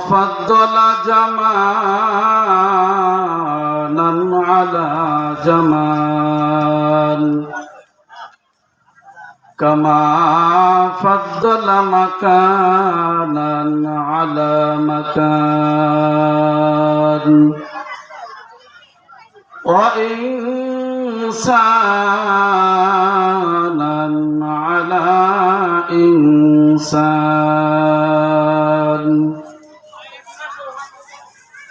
وفضل جمالا على جمال كما فضل مكانا على مكان وإنسانا على إنسان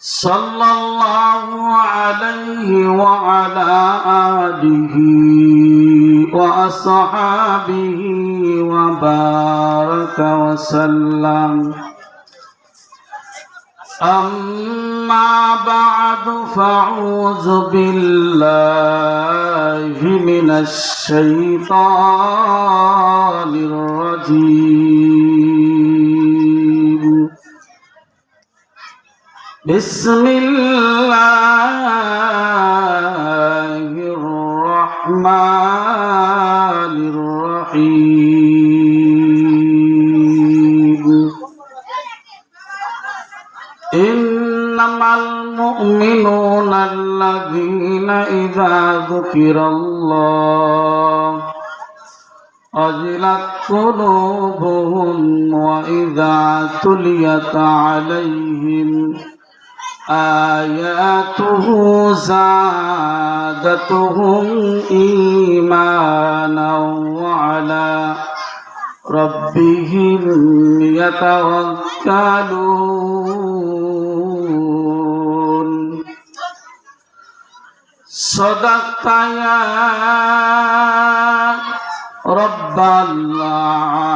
صلى الله عليه وعلى آله وأصحابه وبارك وسلم. أما بعد فأعوذ بالله من الشيطان بسم الله الرحمن الرحيم إنما المؤمنون الذين إذا ذكر الله أجلت قلوبهم وإذا تليت عليهم آياته زادتهم إيمانا وعلى ربهم يتوكلون صدقت يا رب العالمين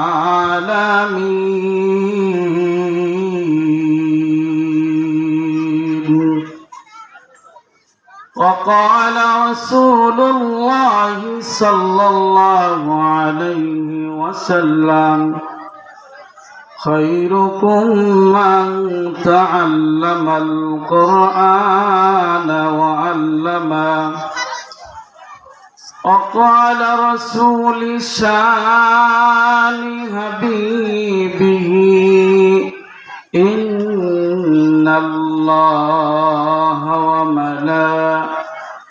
رسول الله صلى الله عليه وسلم. خيركم من تعلم القرآن وعلمه. وقال رسول شان حبيبه إن الله وملائكته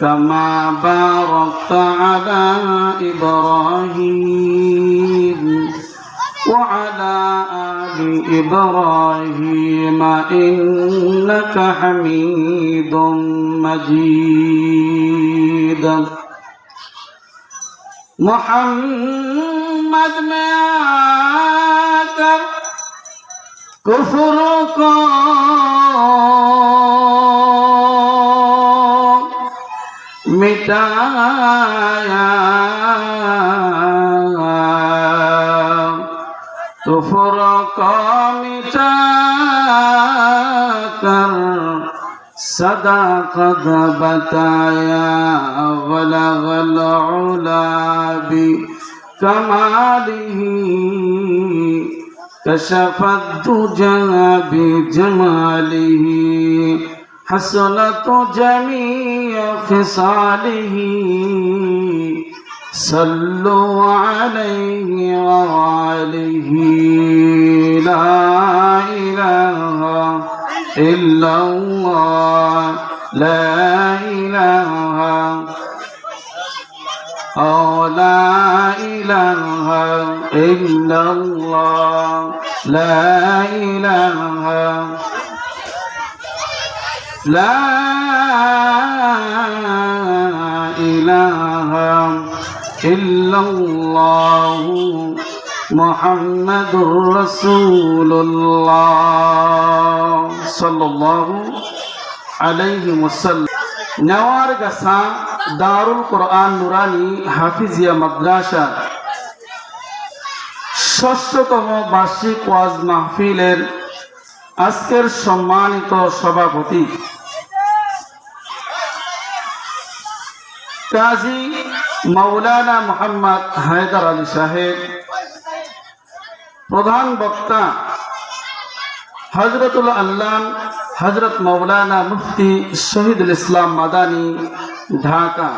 كما باركت على إبراهيم وعلى آل إبراهيم إنك حميد مجيد محمد में आकर कुफर को تفرق مٹا کر صدا قد بتایا ولغ العلا بكماله کشف الدجا بجماله حسنت جميع خصاله. صلوا عليه وعليه لا إله إلا الله. لا إله أو لا إله إلا الله. لا إله لا إله إلا الله محمد رسول الله صلى الله عليه وسلم নেওয়ার গাছা দারুল কোরআন নুরানি হাফিজিয়া মাদ্রাসা ষষ্ঠতম বার্ষিক ওয়াজ মাহফিলের আজকের সম্মানিত সভাপতি কাজী মৌলানা মোহাম্মদ হায়দার আলী সাহেব, প্রধান বক্তা হজরতুল আল্লাম হজরত মৌলানা মুফতি শহীদুল ইসলাম মাদানী, ঢাকা।